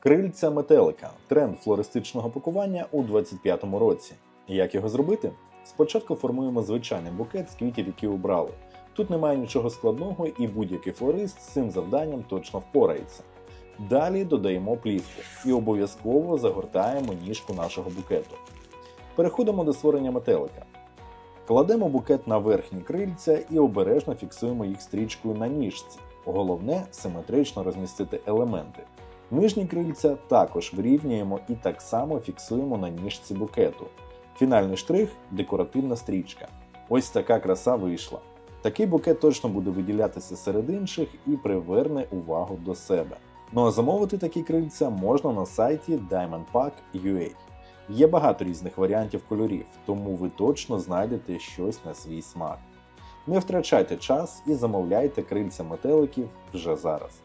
Крильця метелика тренд флористичного пакування у 25-му році. Як його зробити? Спочатку формуємо звичайний букет з квітів, які обрали. Тут немає нічого складного, і будь-який флорист з цим завданням точно впорається. Далі додаємо плівку і обов'язково загортаємо ніжку нашого букету. Переходимо до створення метелика. Кладемо букет на верхні крильця і обережно фіксуємо їх стрічкою на ніжці. Головне симетрично розмістити елементи. Нижні крильця також вирівнюємо і так само фіксуємо на ніжці букету. Фінальний штрих декоративна стрічка. Ось така краса вийшла. Такий букет точно буде виділятися серед інших і приверне увагу до себе. Ну а замовити такі крильця можна на сайті diamondpack.ua. Є багато різних варіантів кольорів, тому ви точно знайдете щось на свій смак. Не втрачайте час і замовляйте крильця метеликів вже зараз.